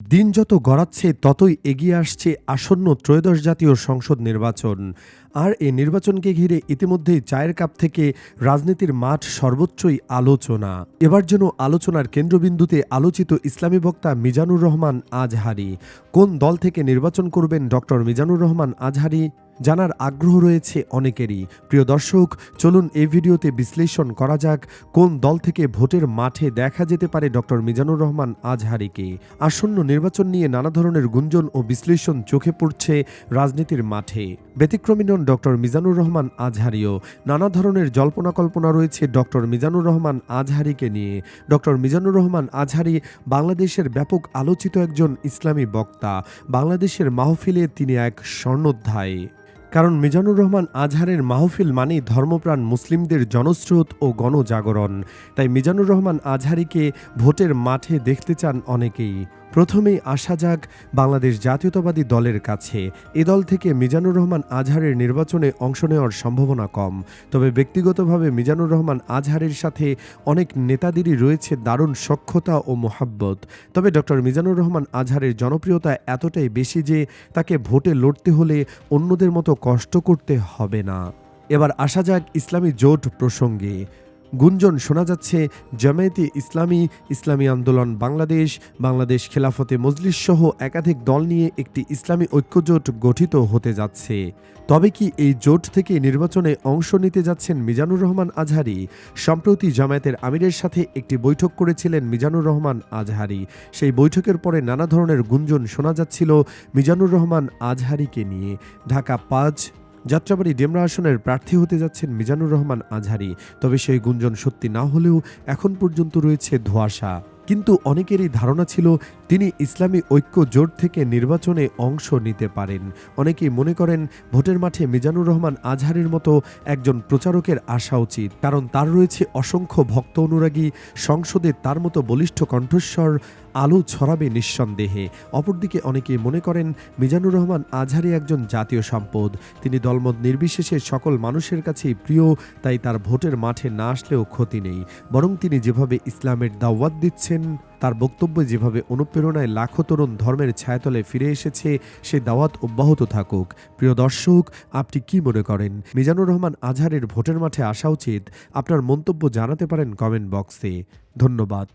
দিন যত গড়াচ্ছে, ততই এগিয়ে আসছে আসন্ন ত্রয়োদশ জাতীয় সংসদ নির্বাচন। আর এ নির্বাচনকে ঘিরে ইতিমধ্যেই চায়ের কাপ থেকে রাজনীতির মাঠ সর্বোচ্চই আলোচনা। এবার যেন আলোচনার কেন্দ্রবিন্দুতে আলোচিত ইসলামী বক্তা মিজানুর রহমান আজহারি। কোন দল থেকে নির্বাচন করবেন ডক্টর মিজানুর রহমান আজহারি? জানার আগ্রহ রয়েছে অনেকেরই। প্রিয় দর্শক, চলুন এই ভিডিওতে বিশ্লেষণ করা যাক কোন দল থেকে ভোটের মাঠে দেখা যেতে পারে ডক্টর মিজানুর রহমান আজহারিকে। আসন্ন নির্বাচন নিয়ে নানা ধরনের গুঞ্জন ও বিশ্লেষণ চোখে পড়ছে রাজনীতির মাঠে। ব্যতিক্রমী নন ডক্টর মিজানুর রহমান আজহারিও। নানা ধরনের জল্পনা কল্পনা রয়েছে ডক্টর মিজানুর রহমান আজহারিকে নিয়ে। ডক্টর মিজানুর রহমান আজহারি বাংলাদেশের ব্যাপক আলোচিত একজন ইসলামী বক্তা। বাংলাদেশের মাহফিলে তিনি এক স্বর্ণোধ্যায়। কারণ মিজানুর রহমান আজহারের মাহফিল মানেই ধর্মপ্রাণ মুসলিমদের জনস্রোত ও গণজাগরণ। তাই মিজানুর রহমান আজহারিকে ভোটের মাঠে দেখতে চান অনেকেই। প্রথমেই আসা যাক বাংলাদেশ জাতীয়তাবাদী দলের কাছে। এ দল থেকে মিজানুর রহমান আজহারের নির্বাচনে অংশ নেওয়ার সম্ভাবনা কম। তবে ব্যক্তিগতভাবে মিজানুর রহমান আজহারের সাথে অনেক নেতাদেরই রয়েছে দারুণ সক্ষতা ও মোহাব্বত। তবে ডক্টর মিজানুর রহমান আজহারের জনপ্রিয়তা এতটাই বেশি যে তাকে ভোটে লড়তে হলে অন্যদের মতো কষ্ট করতে হবে না। এবার আসা যাক ইসলামী জোট প্রসঙ্গে। গুঞ্জন শোনা যাচ্ছে, জামায়াতে ইসলামী ইসলামী আন্দোলন, বাংলাদেশ বাংলাদেশ খেলাফতে মজলিস সহ একাধিক দল নিয়ে একটি ইসলামী ঐক্যজোট গঠিত হতে যাচ্ছে। তবে কি এই জোট থেকে নির্বাচনে অংশ নিতে যাচ্ছেন মিজানুর রহমান আজহারি? সম্প্রতি জামায়াতের আমিরের সাথে একটি বৈঠক করেছিলেন মিজানুর রহমান আজহারি। সেই বৈঠকের পরে নানা ধরনের গুঞ্জন শোনা যাচ্ছিল মিজানুর রহমান আজহারিকে নিয়ে। ঢাকা পাঁচ যাত্রাবাড়ি ডেমরা আসনের প্রার্থী হতে যাচ্ছেন মিজানুর রহমান আজহারি, তবে সেই গুঞ্জন সত্যি না হলেও এখন পর্যন্ত রয়েছে ধোয়াশা। কিন্তু অনেকেরই ধারণা ছিল তিনি ইসলামী ঐক্য জোট থেকে নির্বাচনে অংশ নিতে পারেন। অনেকেই মনে করেন, ভোটের মাঠে মিজানুর রহমান আজহারের মতো একজন প্রচারকের আসা উচিত। কারণ তার রয়েছে অসংখ্য ভক্ত অনুরাগী, সংসদে তার মতো বলিষ্ঠ কণ্ঠস্বর, আলো ছড়াবে নিঃসন্দেহে। অপরদিকে অনেকে মনে করেন, মিজানুর রহমান আজহারি একজন জাতীয় সম্পদ। তিনি দলমত নির্বিশেষে সকল মানুষের কাছেই প্রিয়, তাই তার ভোটের মাঠে না আসলেও ক্ষতি নেই। বরং তিনি যেভাবে ইসলামের দাওয়াত দিচ্ছেন তার বক্তব্যে যেভাবে অনুপ্রেরণায় লাখো তরুণ ধর্মের ছায়াতলে ফিরে এসেছে, সে দাওয়াত অব্যাহত থাকুক। প্রিয় দর্শক, আপনি কি মনে করেন? মিজানুর রহমান আজহারের ভোটের মাঠে আসা উচিত? আপনার মন্তব্য জানাতে পারেন কমেন্ট বক্সে। ধন্যবাদ।